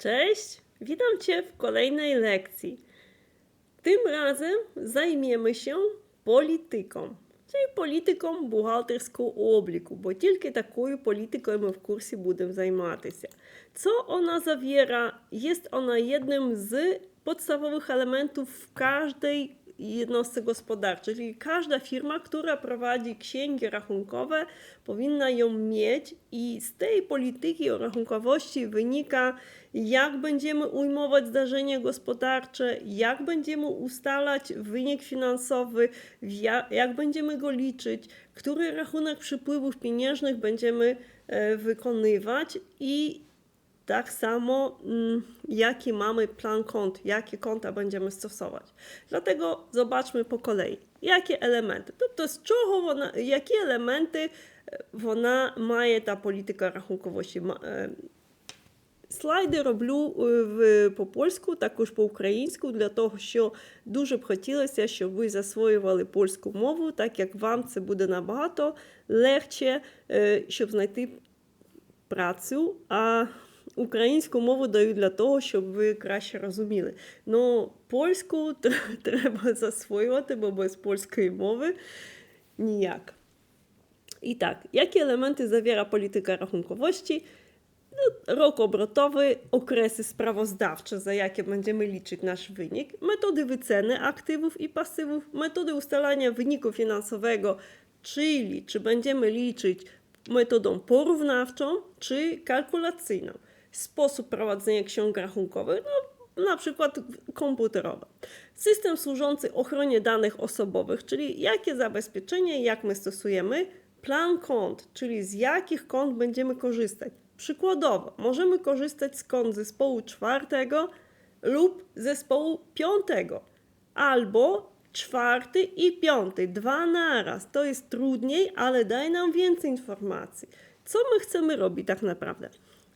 Cześć, witam Cię w kolejnej lekcji. Tym razem zajmiemy się polityką, czyli polityką buhalterського обліку, бо тільки такою політикою ми в курсі будемо займатися. Co ona zawiera? Jest ona jednym z podstawowych elementów w każdej jednostce gospodarczej, czyli każda firma, która prowadzi księgi rachunkowe, powinna ją mieć i z tej polityki o rachunkowości wynika, jak będziemy ujmować zdarzenia gospodarcze, jak będziemy ustalać wynik finansowy, ja- jak będziemy go liczyć, który rachunek przypływów pieniężnych będziemy e, wykonywać i tak samo, mm, jaki mamy plan kont, jakie konta będziemy stosować. Dlatego zobaczmy po kolei, jakie елементи. Тобто, з чого вона, які елементи вона має та політика рахунковості. Слайди роблю в, по польську, також по українську, для того, що дуже б хотілося, щоб ви засвоювали польську мову, так як вам це буде набагато легше, щоб знайти працю, а українську мову даю для того, щоб ви краще розуміли. Ну, польську тр- треба засвоювати, бо без польської мови ніяк. І так, які елементи zawiera політика рахунковості? No, Rok obrotowy, okresy sprawozdawcze, za jakie będziemy liczyć nasz wynik, metody wyceny aktywów i pasywów, metody ustalania wyniku finansowego, czyli czy będziemy liczyć metodą porównawczą czy kalkulacyjną, sposób prowadzenia ksiąg rachunkowych, no, na przykład komputerowe. System służący ochronie danych osobowych, czyli jakie zabezpieczenie, jak my stosujemy, plan kont, czyli z jakich kont będziemy korzystać. Przykładowo, możemy korzystać z kont zespołu czwartego lub zespołu piątego, albo czwarty i piąty, dwa naraz. To jest trudniej, ale daje nam więcej informacji. Co my chcemy robić tak naprawdę?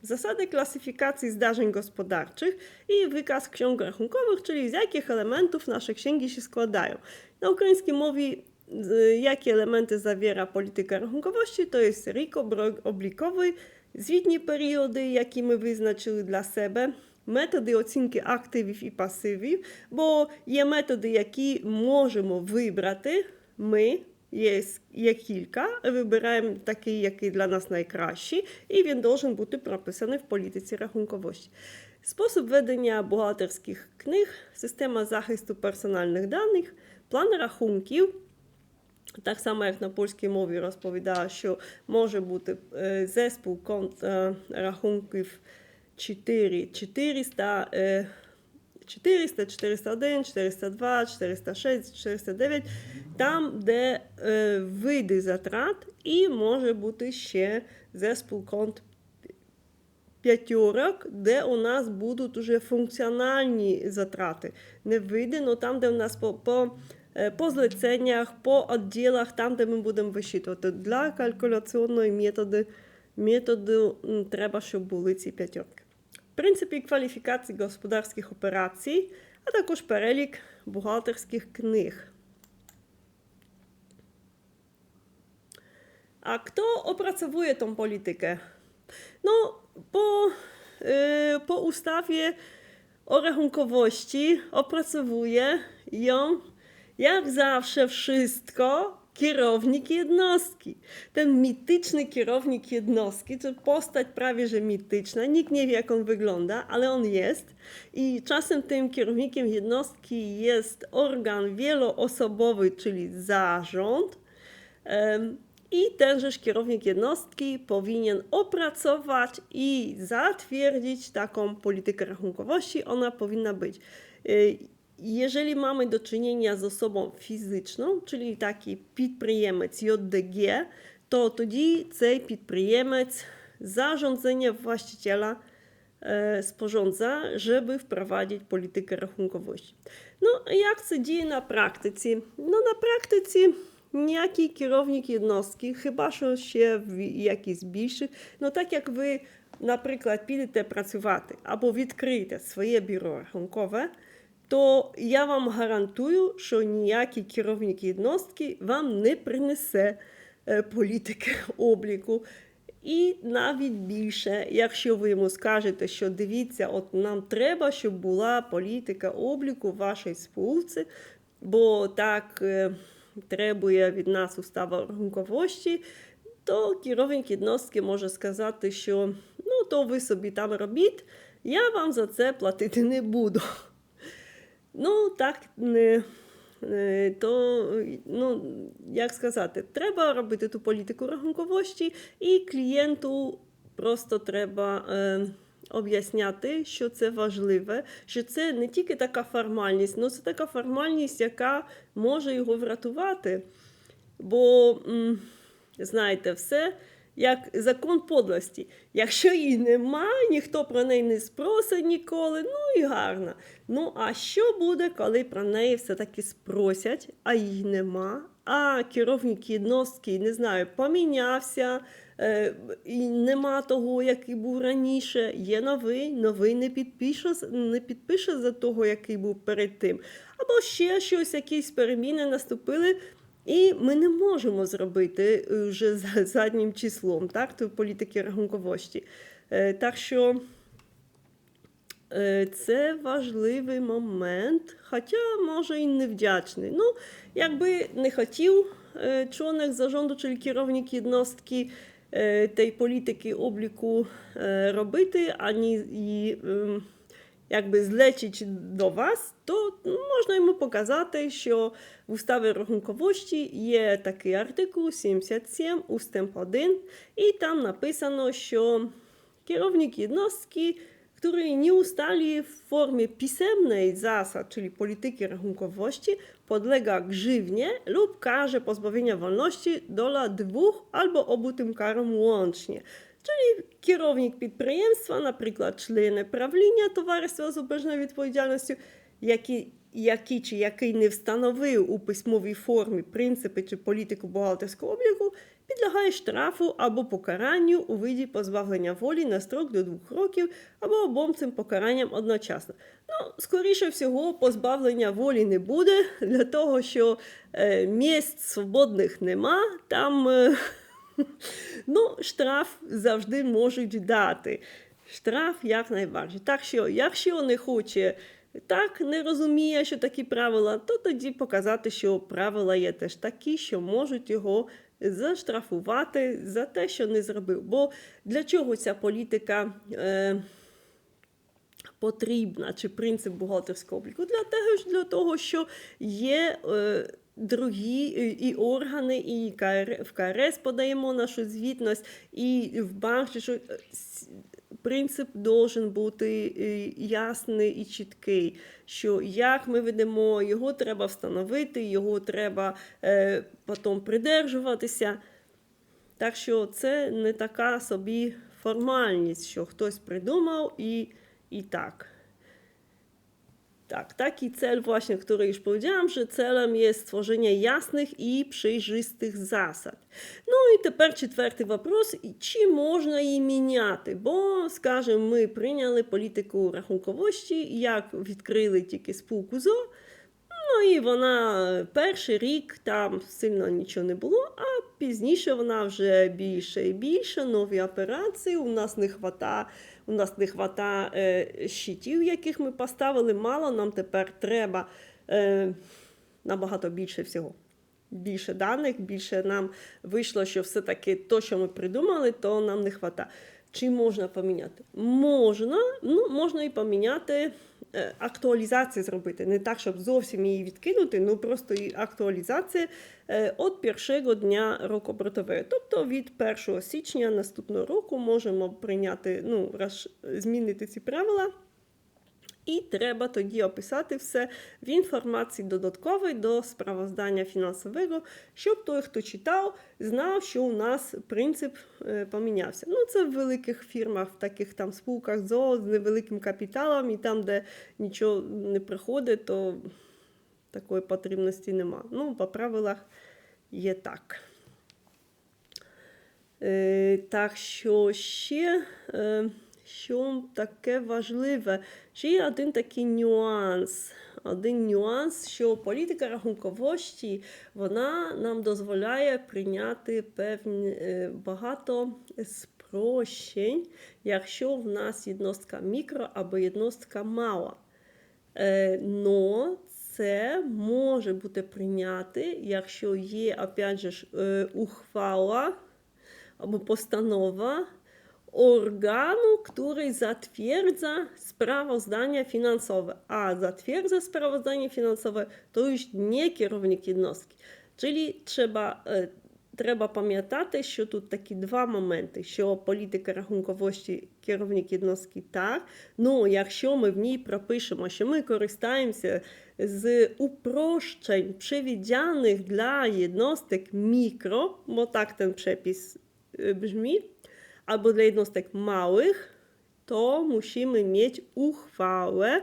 Zasady klasyfikacji zdarzeń gospodarczych i wykaz ksiąg rachunkowych, czyli z jakich elementów nasze księgi się składają. Na ukraińskiej mówi, z- jakie elementy zawiera polityka rachunkowości, to jest RIK obro- oblikowy, звітні періоди, які ми визначили для себе, методи оцінки активів і пасивів, бо є методи, які можемо вибрати. Ми Є, є кілька, вибираємо такий, який для нас найкращий, і він должен бути прописаний в політиці рахунковості. Спосіб ведення бухгалтерських книг, система захисту персональних даних, план рахунків. Так само, як на польській мові розповідала, що може бути е, зеспул конт е, рахунків 4, 400, е, 400, 401, 402, 406, 409, там, де е, види затрат, і може бути ще конт п'ятьорок, де у нас будуть уже функціональні затрати. Не види, але там, де у нас по, по, е, по злиценнях, по відділах, там, де ми будемо висчитувати. Для калькуляційної методи, методу треба, щоб були ці п'ятьорки. Принципи кваліфікації господарських операцій, а також перелік бухгалтерських книг. A kto opracowuje tą politykę? No, po, y, po ustawie o rachunkowości opracowuje ją, jak zawsze, wszystko kierownik jednostki. Ten mityczny kierownik jednostki, to postać prawie że mityczna, nikt nie wie jak on wygląda, ale on jest. I czasem tym kierownikiem jednostki jest organ wieloosobowy, czyli zarząd I tenżeż kierownik jednostki powinien opracować i zatwierdzić taką politykę rachunkowości. Ona powinna być. Y, Jeżeli mamy do czynienia z osobą fizyczną, czyli taki підприємець JDG, to тоді цей підприємець zarządzenia właściciela e, sporządza, żeby wprowadzić politykę rachunkowości. No, a jak це діє на практиці? Ну, на практиці ніякий керівник jednostki, chyba що ще в якийсь більший. Ну, так як ви, наприклад, підете працювати або відкриєте своє бюро рахункове, то я вам гарантую, що ніякий керівник jednostki вам не принесе е, політики обліку. І навіть більше, якщо ви йому скажете, що дивіться, от нам треба, щоб була політика обліку вашої спілці, бо так е, требує від нас устава рахунковості, то керівник jednostki може сказати, що ну то ви собі там робіть, я вам за це платити не буду. Ну, так не. То, ну, як сказати, треба робити ту політику рахунковості, і клієнту просто треба е, об'ясняти, що це важливе, що це не тільки така формальність, але це така формальність, яка може його врятувати. Бо, знаєте, все як закон подлості. Якщо її нема, ніхто про неї не спросить ніколи, ну і гарно. Ну, а що буде, коли про неї все-таки спросять, а її нема? А керівник єдностки, не знаю, помінявся, і нема того, який був раніше. Є новий, новий не підпише, не підпише за того, який був перед тим. Або ще щось, якісь переміни наступили. І ми не можемо зробити е, вже за заднім числом, так, то політики рахунковості. Е, Так що е, це важливий момент, хоча може і невдячний. Ну, якби не хотів е, członek zarządu, czyli kierownik jednostki е, tej політики обліку е, робити, ані її ем, якби злечить до вас, то можна йому показати, що в уставі рахунковості є такий артикул 77, устęp 1, і там написано, що керівник jednostki, który nie ustali w formie pisemnej zasad, czyli polityki rachunkowości, podlega grzywnie lub karze pozbawienia wolności do lat dwóch albo obu tym karom łącznie. Czyli kierownik підприємства, наприклад, члени правління товариства з обмеженою відповідальністю, які, які чи який не встановив у письмовій формі принципи чи політику бухгалтерського обліку, підлягає штрафу або покаранню у виді позбавлення волі на строк до двох років або обом цим покаранням одночасно. Ну, скоріше всього, позбавлення волі не буде для того, що е, місць свободних нема. Там. Е, Ну, штраф завжди можуть дати. Штраф якнайважче. Так що, якщо не хоче, так не розуміє, що такі правила, то тоді показати, що правила є теж такі, що можуть його заштрафувати за те, що не зробив. Бо для чого ця політика е, потрібна, чи принцип бухгалтерського обліку? Для того, для того що є. Е, Другі е, і органи, і в КРС подаємо нашу звітність, і в банк, що е, принцип должен бути е, ясний і чіткий, що як ми ведемо, його треба встановити, його треба е, потім придержуватися. Так що це не така собі формальність, що хтось придумав і, і tak. Tak, taki cel właśnie, który już powiedziałam, że celem jest stworzenie jasnych i przejrzystych zasad. Ну і тепер четвертий вопрос, чи можна її міняти? Бо, скажімо, ми прийняли політику рахунковості, як відкрили тільки спілку ЗО, Ну і вона перший рік там сильно нічого не було, а пізніше вона вже більше і більше, нові операції. У нас не хвата, у нас не хвата е, щитів, яких ми поставили мало. Нам тепер треба е, набагато більше всього. Більше даних, більше нам вийшло, що все-таки то, що ми придумали, то нам не хвата. Чи можна поміняти? Можна, ну можна і поміняти, е, актуалізацію зробити. Не так, щоб зовсім її відкинути, ну просто і актуалізація е, від першого дня року оборотової. Тобто від 1 січня наступного року можемо прийняти, ну, змінити ці правила. І треба тоді описати все в інформації додатковій до справоздання фінансового, щоб той, хто читав, знав, що у нас принцип е, помінявся. Ну, це в великих фірмах, в таких там спілках ЗОО з невеликим капіталом, і там, де нічого не приходить, то такої потрібності нема. Ну, по правилах є так. Е, так що ще, е, що таке важливе, ще є один такий нюанс. Один нюанс, що політика рахунковості вона нам дозволяє прийняти певні е, багато упрощень, якщо в нас єдностка мікро або єдностка мала. Е, но це може бути прийняти, якщо є, опять же, е, ухвала або постанова organu, który zatwierdza sprawozdanie finansowe. A zatwierdza sprawozdanie finansowe to już nie kierownik jednostki. Czyli trzeba, е, треба пам'ятати, що тут такі два моменти: що політика рахунковості керівник jednostki так. Ну, якщо ми в ній пропишемо, що ми користаємося з упрощень, przewidzianych dla jednostek mikro, bo tak ten przepis y, brzmi, albo dla jednostek małych, to musimy mieć uchwałę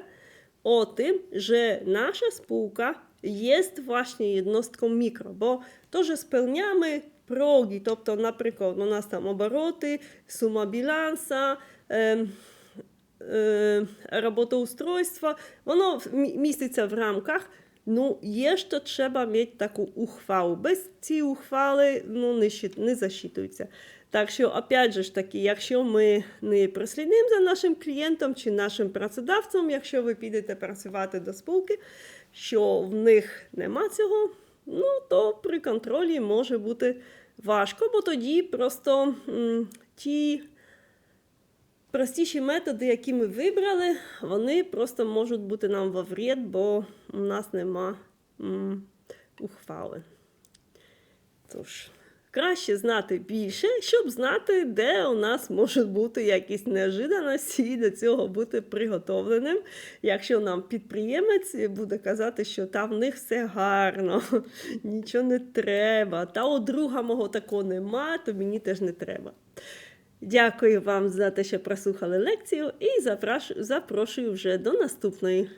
o tym, że nasza spółka jest właśnie jednostką mikro, bo to, że spełniamy progi, тобто, наприклад, у нас там обороти, сума біланса, ем, е, роботоустройства, воно в- мі- міститься в рамках. Ну, є ще треба мати таку ухвалу. Без цієї ухвали ну, не, щит- не засчитується. Так що, опять же ж таки, якщо ми не прослідимо за нашим клієнтом чи нашим працедавцем, якщо ви підете працювати до спілки, що в них нема цього, ну то при контролі може бути важко, бо тоді просто м, ті простіші методи, які ми вибрали, вони просто можуть бути нам во вред, бо у нас нема м, ухвали. Тож, краще знати більше, щоб знати, де у нас можуть бути якісь неожиданості і до цього бути приготовленим. Якщо нам підприємець буде казати, що там в них все гарно, нічого не треба, та у друга мого такого нема, то мені теж не треба. Дякую вам за те, що прослухали лекцію, і запрошую вже до наступної.